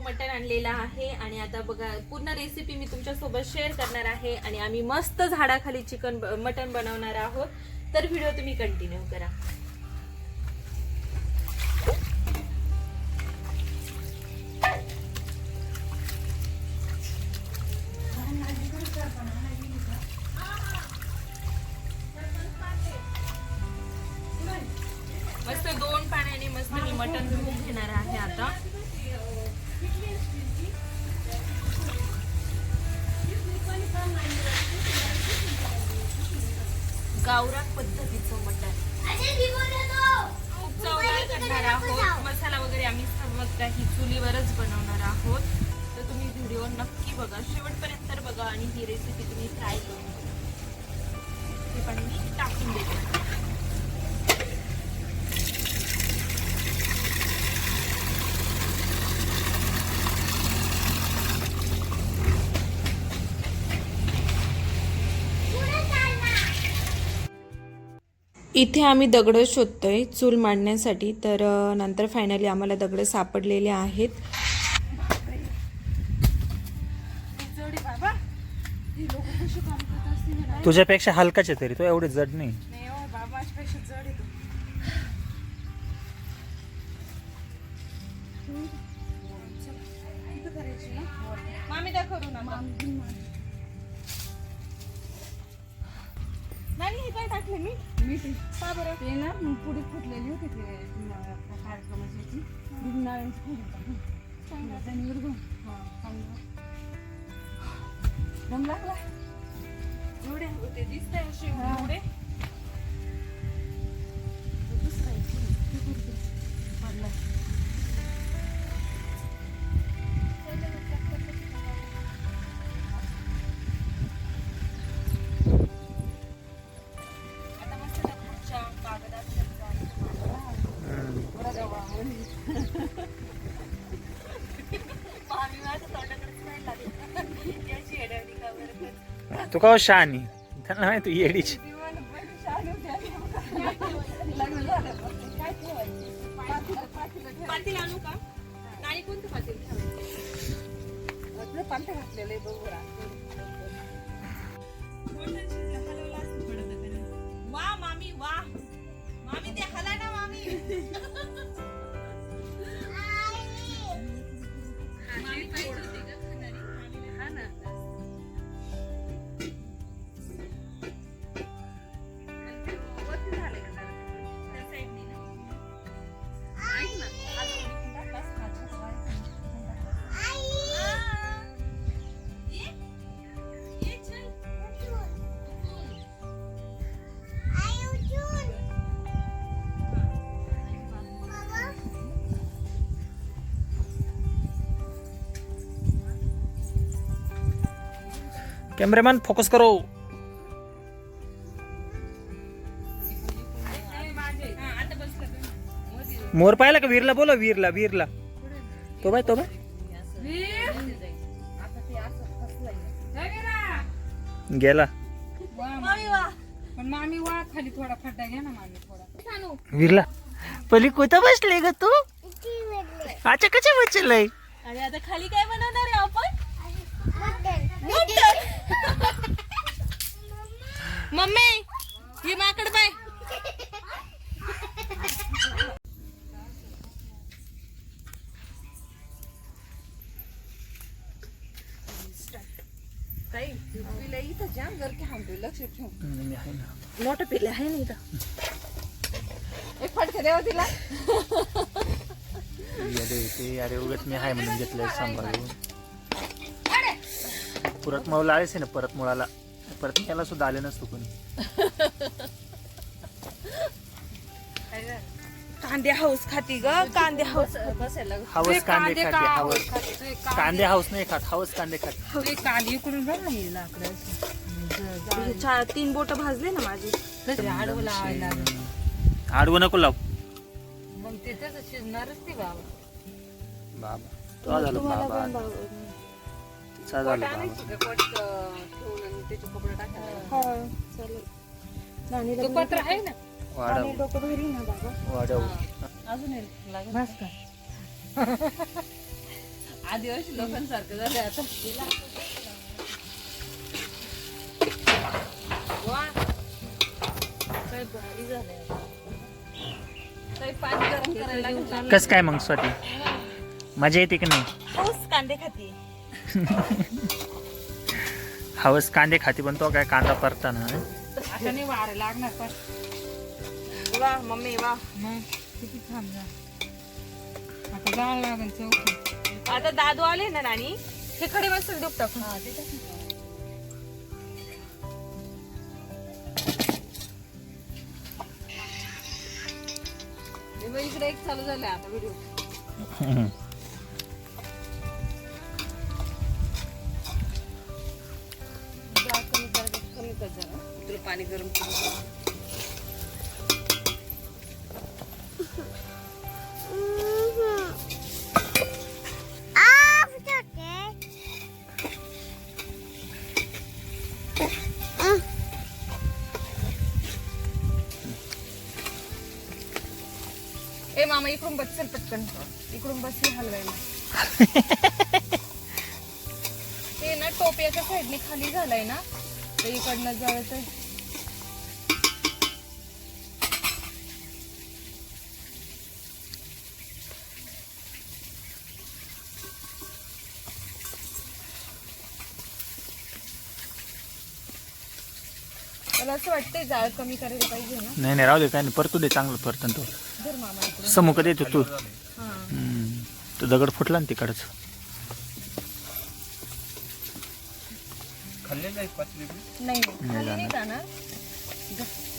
मटण आणलेलं आहे आणि आता बघा पूर्ण रेसिपी मी तुमच्यासोबत शेअर करणार आहे आणि आम्ही मस्त झाडाखाली चिकन मटण बनवणार आहोत. तर व्हिडिओ तुम्ही कंटिन्यू करा. मस्त दोन पाण्याने मस्त मी मटण धुवून घेणार आहे आता. गावरान पद्धतीचं मटण. खूप चवदार करणार आहोत. मसाला वगैरे आम्ही सर्व काही चुलीवरच बनवणार आहोत. तर तुम्ही व्हिडिओ नक्की बघा. शेवटपर्यंत बघा आणि ही रेसिपी तुम्ही ट्राय करून. हे पण मी टाकून देते. इथे आम्ही दगड शोधतोय चूल मांडण्यासाठी. तर नंतर फायनली आम्हाला दगड सापडलेले आहेत. तुझ्यापेक्षा हलकाच आहे तरी तो एवढे जड नाही. मामी करू ना. नाही हे काय टाकले मी मीठ का बरं ते ना पुढे फुटलेली होती ते म, कार्यक्रमाची याची. बिगनाळ्यांची फुली. हा, चांगलं. दम लागला एवढे होते दिसतंय असे. एवढे बरोबर मटण शिजलं, हलवलं असतं पडत त्यानं. वा मामी वा. मामी ते हला ना मामी. कॅमेरामॅन फोकस करो मोर पाहिला का वीरला? बोला वीरला वीरला. तो बाय तो बाय. गेला. वीरला. पली कोता बसले ग तू? अच्छा कशा बसलय? आणि आता खाली काय बनवणार आहे आपण? मम्मी ही माकड बाय. मोठं पिले आहे ना इथं. एक फटका द्यावा तिला. अरे उगत मी आहे म्हणून घेतलं सांभाळून. परत मौला आलेच आहे ना परत मुळाला. परत याला सुद्धा आले नसतो कोणी. कांदे हाऊस खाती ग कांदे हाऊस बसायला हावस कांदे खाते हावस खाते कांदे. हाऊस नाही खात हावस कांदे खाते. ते कांदे इकडून बघ ना हे लाकडं. चार तीन बोट भाजले ना माझी. आडवं लावायला. आडवं नको लाव. मग ते तसं शिजणारच ते बाबा. बाबा. तो झालं बाबा तिचा झालं हा चालेल. नानीला तो पत्र आहे ना. वाढव. आणि डोकं भरी ना बाबा. वाढव. अजून एक लागेल. बस का? आदिवासी लोकांसारखं झालं आता. वा. काय भारी झालंय. काही पाणी गरम करायला लागेल. कस काय मग स्वाती? मजा येते की नाही? कांदे खाती हवस कांदे खाती पण तो काय कांदा परताना आता नाही वारं लागणार पण. वा मम्मी वा. किती छान आता जावं लागेल चौक आता दादू आले ना नानी? हे खडे मस्त डूब टाकून इकडे एक चालू झालं आता व्हिडिओ. पाणी गरम ए मामा इकडून बस चल पटकन. इकडून बस हे हलवायला. ते ना टोपियाच्या साईडने खाली झालंय ना तर इकडनं जळत मला असं वाटतंय जाळ कमी करायला पाहिजे ना. नाही नाही राहू दे काय नाही. परतू दे चांगलं परतन तो. धर मामा समुख देतो तू हा. हम्म. तो दगड फुटला ना तिकडच. नाही नाही खाली नाही जाणार.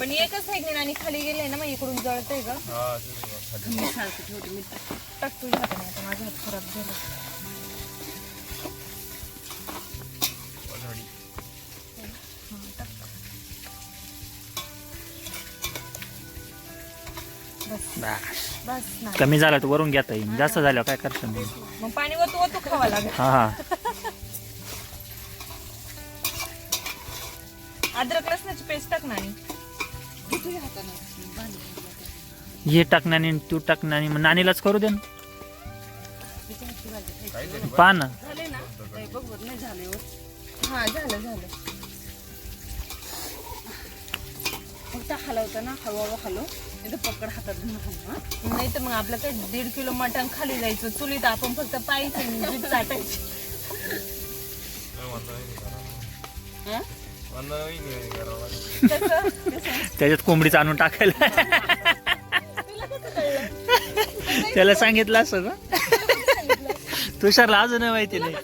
पण एकच साईडने आणि खाली गेले ना मग इकडून जळतंय ग. मी सारखं ठेवते मी टाक तुझ्या हाताने आता माझा हात खराब झाला. बस. ना कमी झालं तर वरून घेता येईल. जास्त झाल्यावर काय करता मग? मग पाणी खावा लागेल. हा हा. अद्रक लसणाची पेस्ट टाक ना आणि. हे आणि तू टाकण्याने मग नानीलाच करू दे ना. पहा ना. झाले नाही झाले हो. हा झालं झालं. फक्त हलवता ना हळूहळू हलव. इथं पकड हातात हा. नाही तर मग आपलं काय दीड किलो मटण खाली जायचं. चुलीत आपण फक्त जीभ चाटायची. हा? त्याच्यात कोंबडीच आणून टाकायला. त्याला सांगितलं असं तुषारला अजून माहिती नाही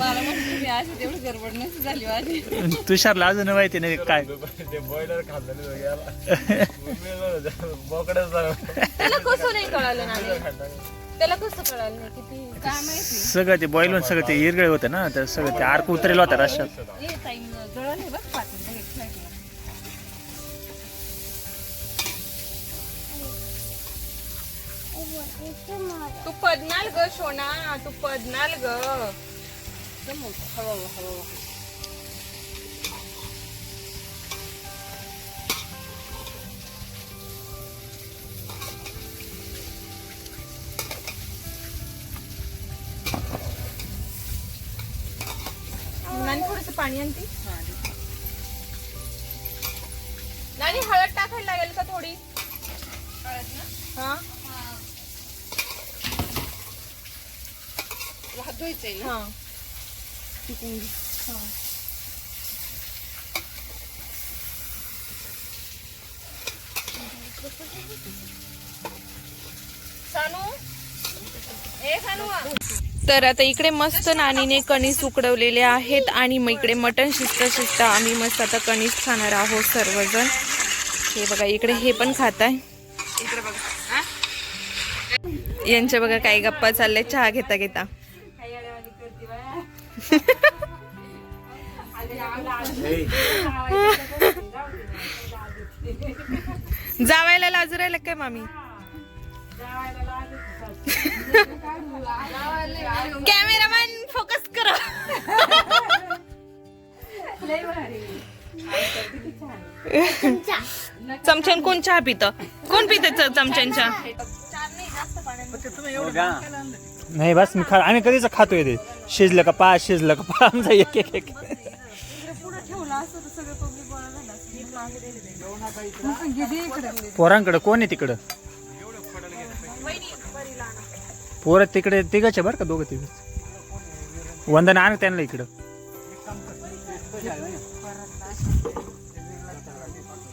मला म्हणली मी अशी तेवढी गडबड नसती झाली माझी. तुषारला अजून माहिती नाही काय? ते बॉयलर खाल्लं त्याला कसं नाही कळालं त्याला कसं कळालं नाही? किती? काय माहिती? सगळं ते बॉईल सगळं ते इरगळे होतं ना तर सगळं ते आर्क उतरेल होता रश्यात ए ताई जळले बघ पाच मिनिटं एक साईडला तू पदनाल ग शोना तू पदनाल ग. समोर हळूहळू हळूहळू पाणी आणते. नानी हळद टाकायला लागेल का थोडी? हा? हात धुवायचंय ना हा. टिकून घे. सानू? ए सानू. तर आता इकडे मस्त नानीने कणीस उकडवलेले आहेत आणि मग इकडे मटण शिस्त शिस्त आम्ही मस्त आता कणीस खाणार आहोत सर्वजण. हे बघा इकडे हे पण खात आहे यांच्या बघा काही गप्पा चालल्या चहा घेता घेता. जावायला लाजू राहिला काय मामी? कॅमेरामॅन फोकस करा. चमच्यान कोण चहा पित? कोण पित चमच्यान चहा नाही बस मी खा आम्ही कधीच खातो ते शिजलं का पा शिजलं का पा आमचा एक एक एक. पोरांकडे कोण आहे तिकडं? पोरं तिकडे तिघच आहे बरं का दोघं तिघ वंदन आण त्यांना इकडं.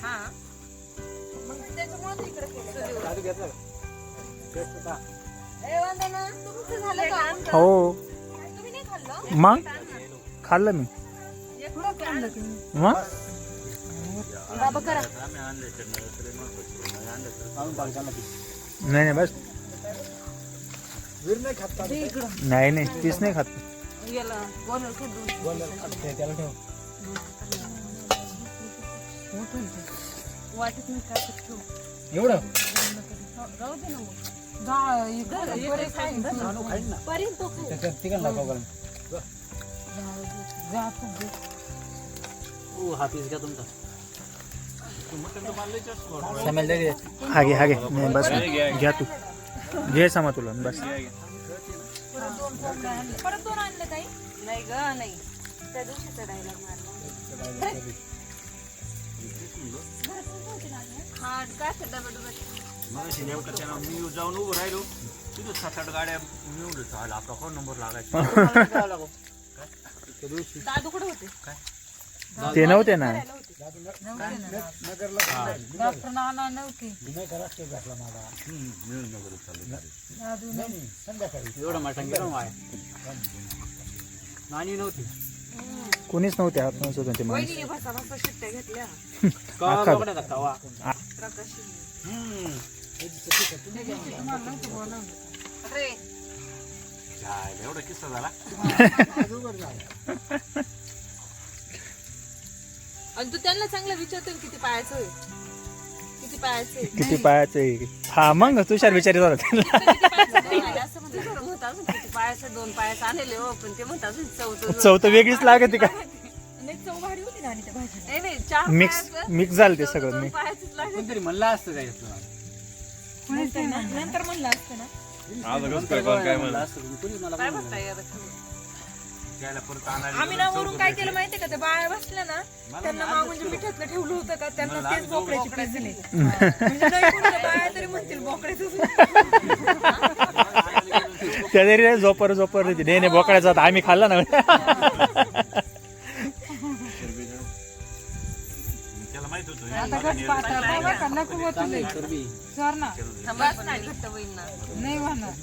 हा हो. खाल्लं? मग? खाल्लं मी. नाही? मग? बाबा करा. नाही नाही बस. नाही नाही तीच नाही खात. एवढं? राहू हा नाही बस घ्या तू घे समा तुला बस परत दोन आणलं काही नाही ग नाही त्या दिवशी चढायला मारला हा काय ते डबल नेमकं त्यानं मी जाऊन उभं राहिलो. तिथं सात आठ गाड्या मिळून आपला कोण नंबर लागायचा? दादू कुठे होते? ते नव्हते ना? डॉक्टर नाना नव्हते. मिळून नगर चालू दादू नाही एवढं मटण गेलं माय नानी नव्हती. कोणीच नव्हते हात नव्हतं होते ते माणसं. वहिनी भसा भसा शिट्ट्या घेतल्या. कवा हम्म. एवढा किस्सा झाला आणि तू त्यांना चांगलं विचारतो ना किती पायाचं आहे. किती पायाचं आहे. किती पायाचं आहे. हा मग तुषार विचारित होता त्याला किती पायाचं आहे? असं अजून किती पायाचं दोन पायाचं आणले हो पण ते अजून चौथं चौथं वेगळीच लागते का? नाही चव भारी होती ना आणि त्या भाजी नाही नाही चार मिक्स पायाचं, मिक्स झालं ते सगळं दोन पायाचंच कोणतरी म्हणलं असतं काय नंतर ना म्हणलं असतं काय आम्ही ना वरून काय केलं माहितीये का? ते बाया बसल्या ना त्यांना मागून जे मिठातलं ठेवलं होतं का त्यांना तेच बोकड्याची पीस दिली म्हणजे नाही बाया तरी म्हणतील बोकड्याचं त्या तरी झोपर झोपर नाही नाही बोकड्याचा आता आम्ही खाल्ला ना. आता गट पाहता बाबा का नको होत नाही सर ना. बस नाही घट्ट होईल ना. नाही होणार.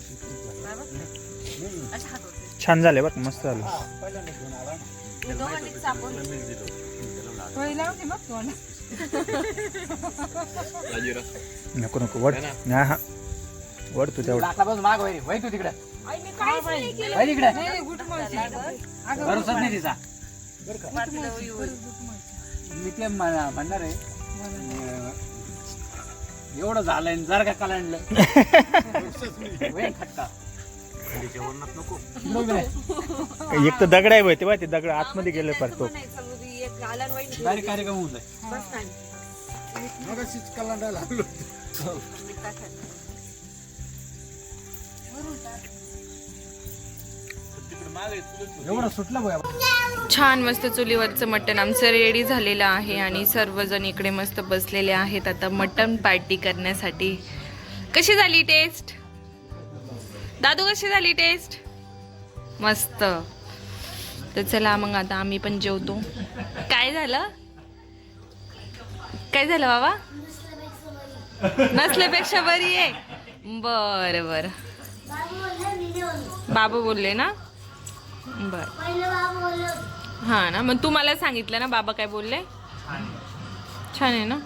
अशा हात होते. छान झाले का, मस्त झालं. मी दोघांनी चापून पहिला होती मग तोंड नको नको वड हा हा. वड तू तेवढं लाकडापासून माग वय वय तू तिकडे. तिकडे. नाही भरोसाच तिचा. मी ते म्हण- म्हणणार आहे एवढं झालंय जर का कलांडलं. एक तर दगड आहे बाई, ते बा ते दगड आतमध्ये गेले म्हणजे एक घालन वहिनी डायरेक्ट कार्यक्रम होऊन जाईल. छान मस्त चुलीवरचं मटण आमचं रेडी झालेलं आहे आणि सर्वजण इकडे मस्त बसलेले आहेत. आता मटण पार्टी करण्यासाठी. कशी झाली टेस्ट दादू कशी झाली टेस्ट मस्त. तर चला मग आता आम्ही पण जेवतो. काय झालं? काय झालं बाबा? नसल्यापेक्षा बरी आहे. बरं बरं. बाबू बोलले ना? बर. हा ना मग तू मला सांगितलं ना बाबा काय बोलले? छान आहे ना?